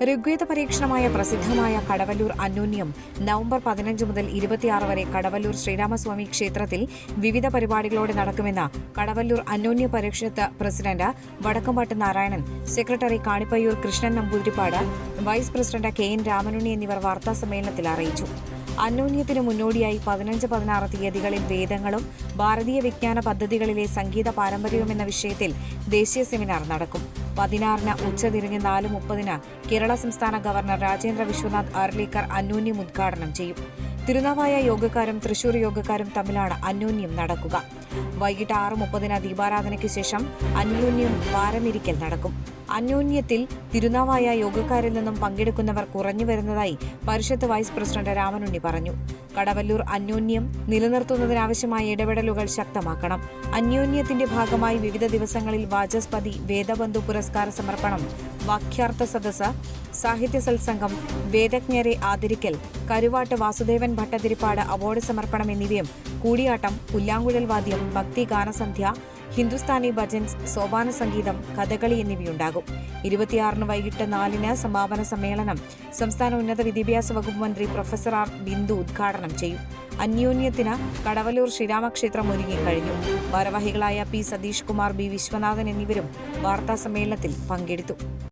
ഋഗ്വേദ പരീക്ഷണമായ പ്രസിദ്ധമായ കടവല്ലൂർ അന്യോന്യം നവംബർ പതിനഞ്ച് മുതൽ ഇരുപത്തിയാറ് വരെ കടവല്ലൂർ ശ്രീരാമസ്വാമി ക്ഷേത്രത്തിൽ വിവിധ പരിപാടികളോടെ നടക്കുമെന്ന് Kadavallur Anyonya Parishath president Vadakkambattu Narayanan secretary Kanippayyur Krishnan Namboothiripad vice president K N Ramanunni എന്നിവർ വാർത്താസമ്മേളനത്തിൽ അറിയിച്ചു. അന്യോന്യത്തിന് മുന്നോടിയായി പതിനഞ്ച് പതിനാറ് തീയതികളിൽ വേദങ്ങളും ഭാരതീയ വിജ്ഞാന പദ്ധതികളിലെ സംഗീത പാരമ്പര്യവും എന്ന വിഷയത്തിൽ ദേശീയ സെമിനാർ നടക്കും. പതിനാറിന് ഉച്ചതിരിഞ്ഞ് നാല് മുപ്പതിന് കേരള സംസ്ഥാന ഗവർണർ രാജേന്ദ്ര വിശ്വനാഥ് അർലേക്കർ അന്യോന്യം ഉദ്ഘാടനം ചെയ്യും. തിരുനാവായ യോഗക്കാരും തൃശൂർ യോഗക്കാരും തമ്മിലാണ് അന്യോന്യം നടക്കുക. വൈകിട്ട് ആറ് മുപ്പതിന് ദീപാരാധനയ്ക്ക് ശേഷം അന്യോന്യം വാരമിരിക്കൽ നടക്കും. അന്യോന്യത്തിൽ തിരുനാവായ യോഗക്കാരിൽ നിന്നും പങ്കെടുക്കുന്നവർ കുറഞ്ഞു വരുന്നതായി പരിഷത്ത് വൈസ് പ്രസിഡന്റ് രാമനുണ്ണി പറഞ്ഞു. കടവല്ലൂർ അന്യോന്യം നിലനിർത്തുന്നതിനാവശ്യമായ ഇടപെടലുകൾ ശക്തമാക്കണം. അന്യോന്യത്തിന്റെ ഭാഗമായി വിവിധ ദിവസങ്ങളിൽ വാചസ്പതി വേദബന്ധു പുരസ്കാര സമർപ്പണം വാക്യാർത്ഥ സദസ് സാഹിത്യ സത്സംഗം വേദജ്ഞരെ ആദരിക്കൽ കരുവാട്ട് വാസുദേവൻ ഭട്ടതിരിപ്പാട് അവാർഡ് സമർപ്പണം എന്നിവയും കൂടിയാട്ടം പുല്ലാങ്കുഴൽ വാദ്യം ഭക്തി ഗാനസന്ധ്യ ഹിന്ദുസ്ഥാനി ഭജൻസ് സോപാന സംഗീതം കഥകളി എന്നിവയുണ്ടാകും. ഇരുപത്തിയാറിന് വൈകിട്ട് നാലിന് സമാപന സമ്മേളനം സംസ്ഥാന ഉന്നത വിദ്യാഭ്യാസ വകുപ്പ് മന്ത്രി പ്രൊഫസർ ആർ ബിന്ദു ഉദ്ഘാടനം ചെയ്യും. അന്യോന്യത്തിന് കടവലൂർ ശ്രീരാമക്ഷേത്രം ഒരുങ്ങിക്കഴിഞ്ഞു ഭാരവാഹികളായ പി സതീഷ് കുമാർ ബി വിശ്വനാഥൻ എന്നിവരും വാർത്താ സമ്മേളനത്തിൽ പങ്കെടുത്തു.